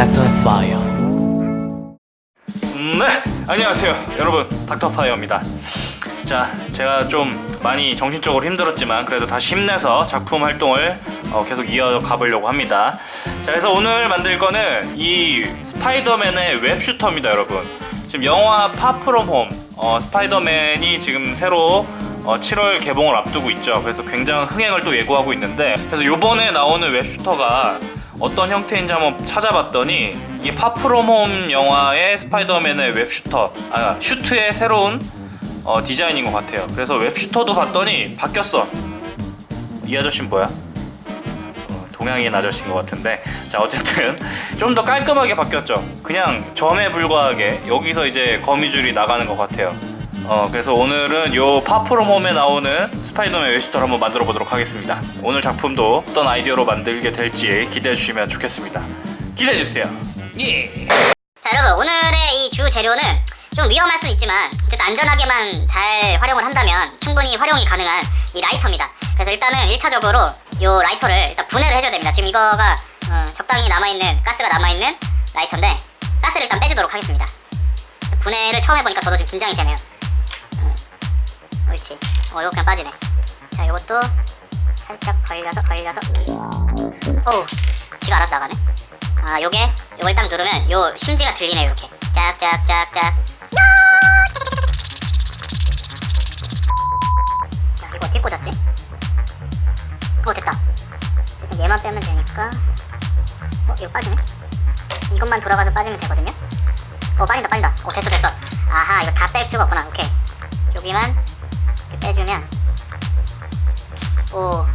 Dr. Fire. 음, 네, 안녕하세요, 여러분. 닥터 파이어입니다. 자, 제가 좀 많이 정신적으로 힘들었지만 그래도 다시 힘내서 작품 활동을 어, 계속 이어가 보려고 합니다. 자, 그래서 오늘 만들 거는 이 스파이더맨의 웹슈터입니다, 여러분. 지금 영화 파프롬 홈 어, 스파이더맨이 지금 새로 어, 7월 개봉을 앞두고 있죠. 그래서 굉장한 흥행을 또 예고하고 있는데 그래서 요번에 나오는 웹슈터가 어떤 형태인지 한번 찾아봤더니 이게 파프롬홈 영화의 스파이더맨의 웹슈터 아 슈트의 새로운 어, 디자인인 것 같아요. 그래서 웹슈터도 봤더니 바뀌었어. 이 아저씨는 뭐야? 어, 동양인 아저씨인 것 같은데. 자 어쨌든 좀 더 깔끔하게 바뀌었죠. 그냥 점에 불과하게 여기서 이제 거미줄이 나가는 것 같아요 어 그래서 오늘은 요 파프롬홈에 나오는 스파이더맨 웹슈터를 한번 만들어 보도록 하겠습니다. 오늘 작품도 어떤 아이디어로 만들게 될지 기대해 주시면 좋겠습니다. 기대해 주세요. 예. 자 여러분 오늘의 이 주 재료는 좀 위험할 수 있지만 어쨌든 안전하게만 잘 활용을 한다면 충분히 활용이 가능한 이 라이터입니다. 그래서 일단은 1차적으로 요 라이터를 일단 분해를 해줘야 됩니다. 지금 이거가 어, 적당히 남아있는 가스가 남아있는 라이터인데 가스를 일단 빼주도록 하겠습니다. 분해를 처음 해보니까 저도 좀 긴장이 되네요. 어, 옳지. 어 이거 그냥 빠지네. 자 요것도 살짝 걸려서 걸려서. 오 지가 알아서 나가네. 아 요게 요걸 딱 누르면 요 심지가 들리네 요렇게. 짝짝짝짝. 야 이거 어떻게 꽂았지? 어 됐다. 일단 얘만 빼면 되니까. 어 이거 빠지네? 이것만 돌아가서 빠지면 되거든요? 어 빠진다 빠진다. 어 됐어 됐어. 아하 이거 다 뺄 필요가 없구나. 오케이. 여기만 빼주면 오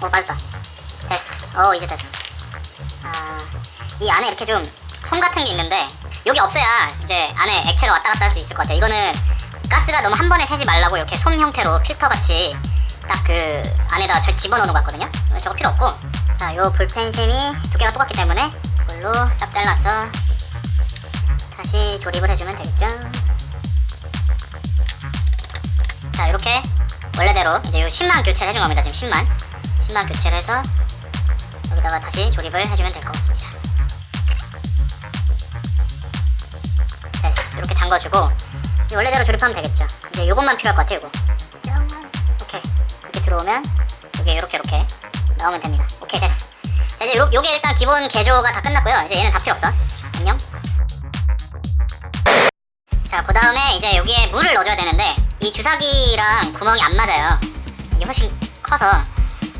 어, 빠졌다. 됐어. 어, 이제 됐어. 아, 이 안에 이렇게 좀솜 같은 게 있는데, 여기 없어야 이제 안에 액체가 왔다 갔다 할 수 있을 것 같아요. 이거는 가스가 너무 한 번에 새지 말라고 이렇게 솜 형태로 필터 같이 딱 그 안에다 절 집어넣는 것 같거든요. 저거 필요 없고, 자, 요 볼펜심이 두께가 똑같기 때문에 이걸로 싹 잘라서 다시 조립을 해주면 되겠죠. 자, 이렇게 원래대로 이제 요 10만 교체를 해준 겁니다. 지금 10만. 10만 교체를 해서 여기다가 다시 조립을 해주면 될 것 같습니다. 됐어. 이렇게 잠궈주고 원래대로 조립하면 되겠죠. 이제 요것만 필요할 것 같아요. 이거. 오케이. 이렇게 들어오면 여기 이렇게 이렇게 나오면 됩니다. 오케이 됐어. 자 이제 요, 요게 일단 기본 개조가 다 끝났고요. 이제 얘는 다 필요 없어. 안녕. 자, 그 다음에 이제 여기에 물을 넣어줘야 되는데 이 주사기랑 구멍이 안 맞아요. 이게 훨씬 커서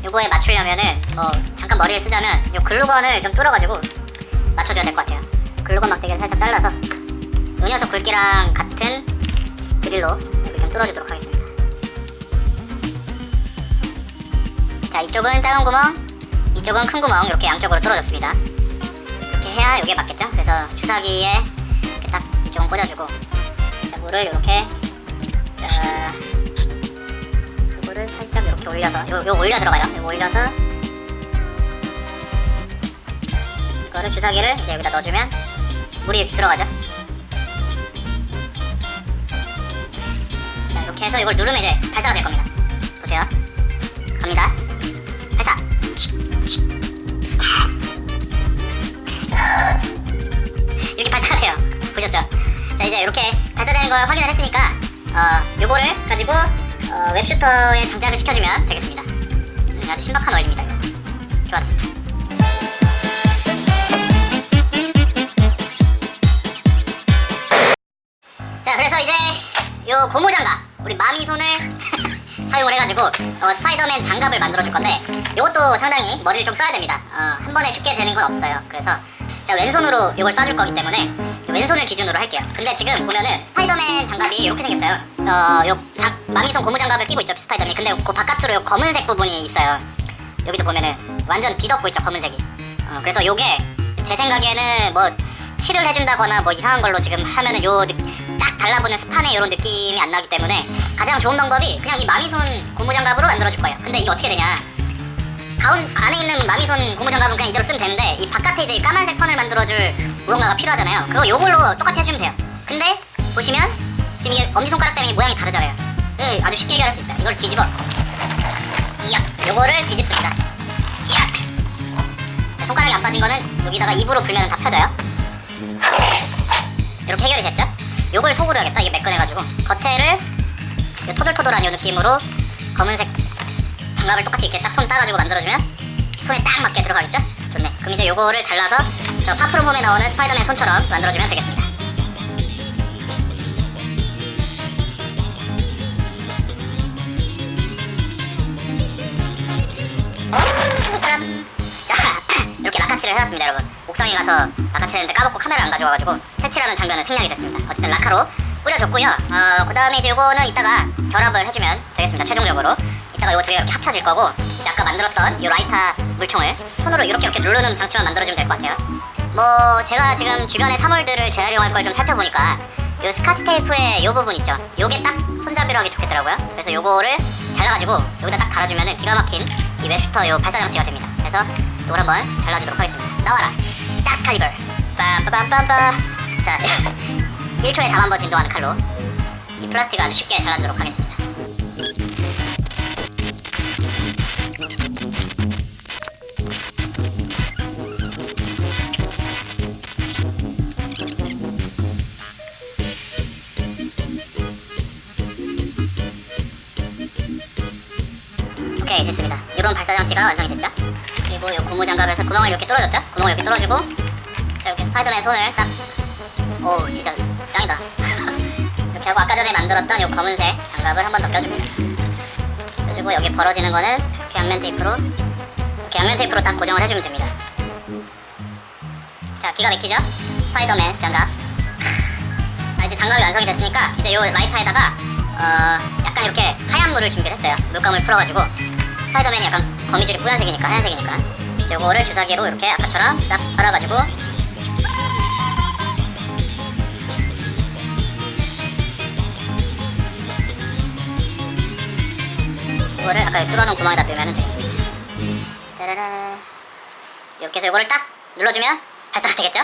요거에 맞추려면은 뭐 잠깐 머리를 쓰자면 요 글루건을 좀 뚫어가지고 맞춰줘야 될 것 같아요. 글루건 막대기를 살짝 잘라서 요 녀석 굵기랑 같은 드릴로 여기 좀 뚫어주도록 하겠습니다. 자, 이쪽은 작은 구멍, 이쪽은 큰 구멍 이렇게 양쪽으로 뚫어줬습니다. 이렇게 해야 요게 맞겠죠? 그래서 주사기에 이렇게 딱 이쪽은 꽂아주고 자, 물을 이렇게 자, 이거를 살짝 이렇게 올려서 요, 요 올려 들어가요. 요 올려서 이거를 주사기를 이제 여기다 넣어주면 물이 이렇게 들어가죠. 자 이렇게 해서 이걸 누르면 이제 발사가 될 겁니다. 보세요. 갑니다. 발사. 이렇게 발사가 돼요. 보셨죠? 자 이제 이렇게 발사되는 걸 확인을 했으니까 어 요거를 가지고 어, 웹슈터에 장착을 시켜주면 되겠습니다. 음, 아주 신박한 원리입니다. 이거. 좋았어. 자 그래서 이제 요 고무 장갑 우리 마미 손을 사용을 해가지고 어, 스파이더맨 장갑을 만들어줄 건데 요것도 상당히 머리를 좀 써야 됩니다. 어, 한 번에 쉽게 되는 건 없어요. 그래서 제가 왼손으로 이걸 쏴줄 거기 때문에 왼손을 기준으로 할게요. 근데 지금 보면은 스파이더맨 장갑이 이렇게 생겼어요. 어, 요 장, 마미손 고무 장갑을 끼고 있죠, 스파이더맨이. 근데 그 바깥으로 요 검은색 부분이 있어요. 여기도 보면은 완전 뒤덮고 있죠, 검은색이. 어, 그래서 요게 제 생각에는 뭐 칠을 해준다거나 뭐 이상한 걸로 지금 하면은 요 딱 달라붙는 스판의 이런 느낌이 안 나기 때문에 가장 좋은 방법이 그냥 이 마미손 고무 장갑으로 만들어줄 거예요. 근데 이게 어떻게 되냐? 가운 안에 있는 마미손 고무장갑은 그냥 이대로 쓰면 되는데 이 바깥에 이제 까만색 선을 만들어줄 무언가가 필요하잖아요. 그거 요걸로 똑같이 해주면 돼요. 근데 보시면 지금 이게 엄지손가락 때문에 모양이 다르잖아요. 네, 아주 쉽게 해결할 수 있어요. 이걸 뒤집어. 이야, 요거를 뒤집습니다. 이야. 안 빠진 거는 여기다가 입으로 불면 다 펴져요. 이렇게 해결이 됐죠? 요걸 속으로 해야겠다. 이게 매끈해가지고 겉에를 요 토돌토돌한 요 느낌으로 검은색 장갑을 똑같이 이렇게 딱 손 따가지고 만들어주면 손에 딱 맞게 들어가겠죠? 좋네. 그럼 이제 요거를 잘라서 저 파프롬 홈에 나오는 스파이더맨 손처럼 만들어주면 되겠습니다. 짜잔! 자, 이렇게 라카치를 해놨습니다, 여러분. 옥상에 가서 라카치 했는데 까먹고 카메라 안 가져와가지고 색칠하는 장면은 생략이 됐습니다. 어쨌든 라카로 뿌려줬고요. 어, 그 다음에 이제 요거는 이따가 결합을 해주면 되겠습니다, 최종적으로. 이따가 요거 두 개가 이렇게 합쳐질 거고, 이제 아까 만들었던 요 라이터 물총을 손으로 이렇게 이렇게 누르는 장치만 만들어주면 될 것 같아요. 뭐, 제가 지금 주변의 사물들을 재활용할 걸 좀 살펴보니까, 요 스카치 테이프의 요 부분 있죠? 요게 딱 손잡이로 하기 좋겠더라고요. 그래서 요거를 잘라가지고 여기다 딱 갈아주면은 기가 막힌 이 웹슈터 요 발사 장치가 됩니다. 그래서 요걸 한번 잘라주도록 하겠습니다. 나와라! 다스칼리버! 빰빠빰빰빰! 자, 1초에 4만 번 진동하는 칼로 이 플라스틱을 아주 쉽게 잘라주도록 하겠습니다. 오케이 됐습니다. 이런 발사 장치가 완성이 됐죠. 그리고 이 고무 장갑에서 구멍을 이렇게 뚫어줬죠. 구멍을 이렇게 뚫어주고 자 이렇게 스파이더맨 손을 딱. 오 진짜 짱이다. 이렇게 하고 아까 전에 만들었던 이 검은색 장갑을 한번 더 껴줍니다. 껴주고 여기 벌어지는 거는 이렇게 양면 테이프로 이렇게 양면 테이프로 딱 고정을 해주면 됩니다. 자 기가 막히죠? 스파이더맨 장갑. 아, 이제 장갑이 완성이 됐으니까 이제 요 라이터에다가 어 약간 이렇게 하얀 물을 준비를 했어요. 물감을 풀어가지고 스파이더맨이 약간 거미줄이 뿌연색이니까 하얀색이니까 요거를 주사기로 이렇게 아까처럼 딱 빨아가지고 이거를 아까 뚫어놓은 구멍에다 넣으면 되겠습니다. 따라라 이렇게 해서 요거를 딱 눌러주면 발사가 되겠죠?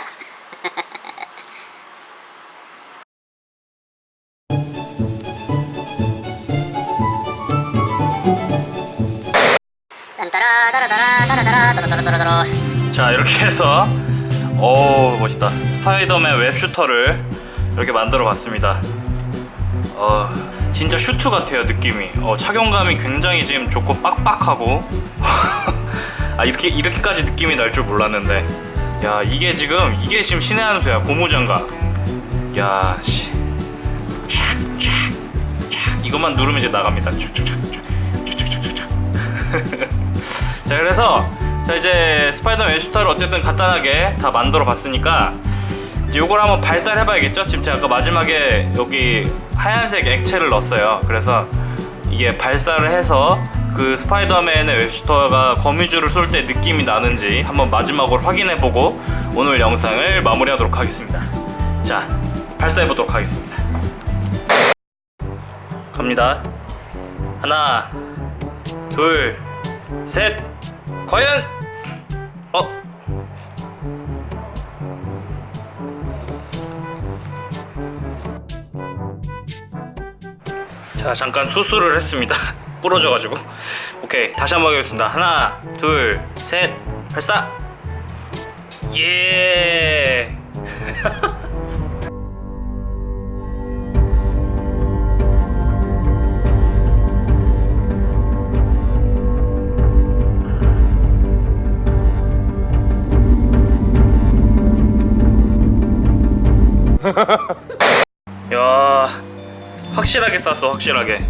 딴따라따라따라따라따라따라따라따라 자 이렇게 해서 오 멋있다. 스파이더맨 웹 슈터를 이렇게 만들어 봤습니다. 어 진짜 슈트 같아요 느낌이. 어, 착용감이 굉장히 지금 좋고 빡빡하고. 아 이렇게 이렇게까지 느낌이 날 줄 몰랐는데. 야 이게 지금 이게 지금 신의 한 수야 고무장갑. 야 씨. 촥촥촥. 이것만 누르면 이제 나갑니다. 촥촥촥촥촥촥촥. 자 그래서 자 이제 스파이더맨 슈터를 어쨌든 간단하게 다 만들어 봤으니까 이제 요걸 한번 발사를 해봐야겠죠? 지금 제가 아까 마지막에 여기 하얀색 액체를 넣었어요. 그래서 이게 발사를 해서 그 스파이더맨의 웹슈터가 거미줄을 쏠 때 느낌이 나는지 한번 마지막으로 확인해보고 오늘 영상을 마무리하도록 하겠습니다. 자, 발사해보도록 하겠습니다. 갑니다. 하나, 둘, 셋. 과연 어? 자 잠깐 수술을 했습니다. 부러져가지고. 오케이 다시 한번 하겠습니다. 하나 둘셋 발사! 예 야 확실하게 쐈어 확실하게.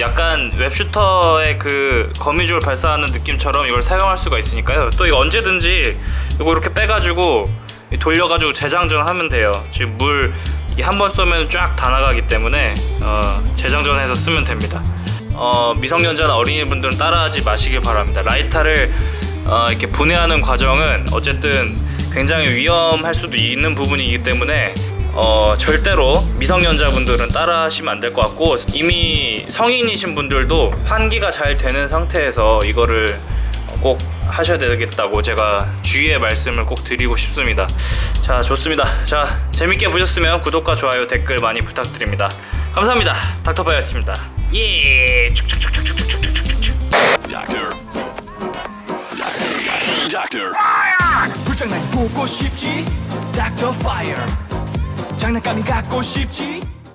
약간 웹슈터의 그 거미줄 발사하는 느낌처럼 이걸 사용할 수가 있으니까요. 또 이거 언제든지 이거 이렇게 빼가지고 돌려가지고 재장전하면 돼요. 지금 물 한 번 쏘면 쫙 다 나가기 때문에 어, 재장전해서 쓰면 됩니다. 어, 미성년자나 어린이분들은 따라하지 마시길 바랍니다. 라이터를 어, 이렇게 분해하는 과정은 어쨌든 굉장히 위험할 수도 있는 부분이기 때문에 어, 절대로 미성년자분들은 따라 하시면 안 될 것 같고 이미 성인이신 분들도 환기가 잘 되는 상태에서 이거를 꼭 하셔야 되겠다고 제가 주의의 말씀을 꼭 드리고 싶습니다. 자, 좋습니다. 자, 재밌게 보셨으면 구독과 좋아요, 댓글 많이 부탁드립니다. 감사합니다. 닥터바이였습니다. 예! Doctor. Doctor. Doctor. 보고 싶지? Doctor Fire. 장난감이 갖고 싶지?